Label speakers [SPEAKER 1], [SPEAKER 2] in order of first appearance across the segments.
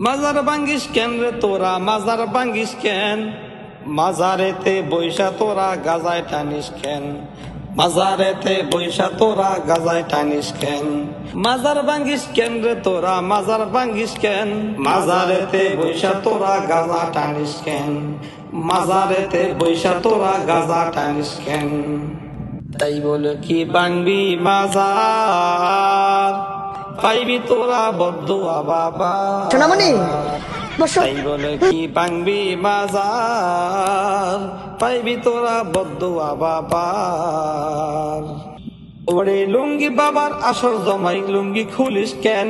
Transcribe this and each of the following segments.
[SPEAKER 1] মাজার ভাঙ্গিস কেন রে তোরা? মাজার ভাঙ্গিস কেন? মাজারেতে বৈশা তোরা গাজায় টানিস কেন? মাজারেতে বৈশা তোরা গাজায় টানিস কেন? মাজার ভাঙ্গিস কেন রে তোরা? মাজার ভাঙ্গিস কেন? মাজারেতে বৈশা তোরা গাজা টানিস কেন? মাজারেতে বৈশা তোরা গাজা টানিস কেন? তাই বলে কি বাংবি মাজার? পাইবি তোরা বদ্ধ বাবা।
[SPEAKER 2] সোনামণি
[SPEAKER 1] তাই বলে কি বাংবি মাজার পাইবি তোরা বদ্ধ বাবার ওরে লুঙ্গি বাবার আসর জমাই লুঙ্গি খুলিস কেন?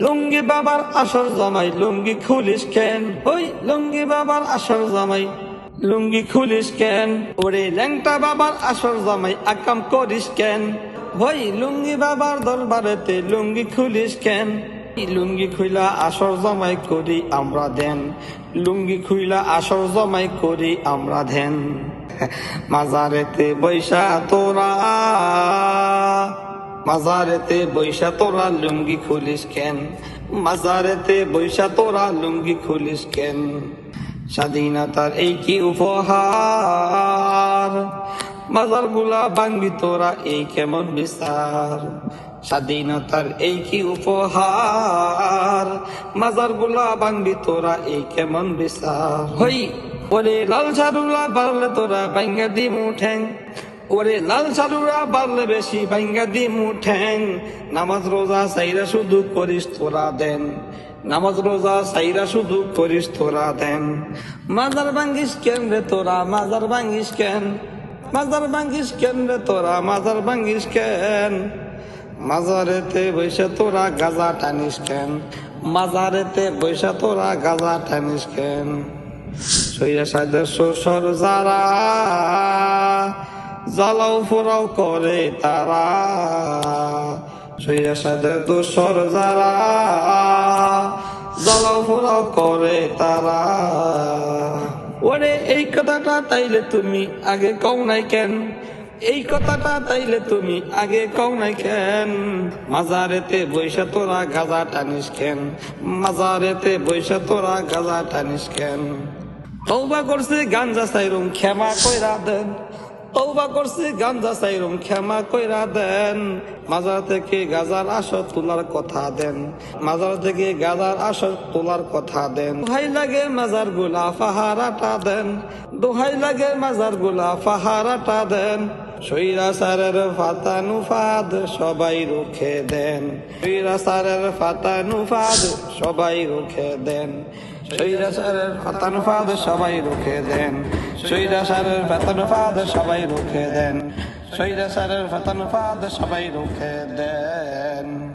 [SPEAKER 1] লুঙ্গি বাবার আসর জমাই লুঙ্গি খুলিস কেন? ওই লুঙ্গি বাবার আসর জমাই লুঙ্গি খুলিস কেন? ওরে ল্যাংটা বাবার আসর জমাই আকাম করিস কেন? ওই লুঙ্গি বাবার দরবারেতে লুঙ্গি খুলিস কেন? লুঙ্গি খুইলা আসর জমাই করি আমরা দেন। লুঙ্গি খুইলা আসর জমাই করি আমরা দেন। মাজারেতে বৈশা তোরা, মাজারেতে বৈশা তোরা লুঙ্গি খুলিস কেন? মাজারেতে বৈশা তোরা লুঙ্গি খুলিস কেন? স্বাধীনতার এই কি উপহার? মাজারগুলা ভাঙবি তোরা, এই কেমন বিচার? স্বাধীনতার এই কি উপহার? মাজারগুলা ভাঙবি তোরা, এই কেমন বিচার? হই ওরে লাল ঝাড়ুলা বাড়লে তোরা ভাঙ্গা দি মুঠেং ওরে লাল সারুরা বাড়লে বেশি ভাঙ্গা দি মুঠেং নামাজ রোজা সাইরা শুধু করিস তোরা দেন। নামাজ রোজা সাইরা শুধু করিস তোরা দেন। মাজার ভাঙ্গিস কেন রে তোরা, মাজার ভাঙ্গিস কেন? মাজার ভাঙ্গিস কেন রে তোরা, মাজার ভাঙ্গিস কেন? মাজারেতে বৈশা তোরা গাজা টানিস কেন? মাজারেতে বৈশা তোরা গাজা টানিস কেন? সাদের শ্বশুর যারা জ্বালাও ফোরাও করে তারা। সইয়া সাদের দোসর যারা জ্বালাও ফোরাও করে তারা। ওরে, এই কথাটা তাইলে তুমি আগে কও নাই কেন? এই কথাটা তাইলে তুমি আগে কও নাই কেন? মাজারেতে বৈশা তোরা গাজা টানিস কেন? মাজারেতে বৈশা তোরা গাজা টানিস কেন? তৌবা করছে গাঞ্জা সাইরুম, ক্ষমা কইরা দেন। তৌবা করছি, গাঞ্জা সাইরুম ক্ষমা কইরা দেন। মাজার থেকে গাজার আসর তোলার কথা দেন। মাজার থেকে গাজার আসর তোলার কথা দেন। দোহাই লাগে মাজারগুলা ফাহারাটা দেন। দোহাই লাগে মাজারগুলা ফাহারাটা দেন। সৈরা সারের ফাতানু সবাই রুখে দেন। সৈরাসারের সারের ফাতানু সবাই রুখে দেন। সৈরাসারের সারের ফাতানু সবাই রুখে দেন। সৈরাসারের সারের ফাতানু সবাই রুখে দেন। সৈরাসারের সারের ফাতানু সবাই রুখে দেন।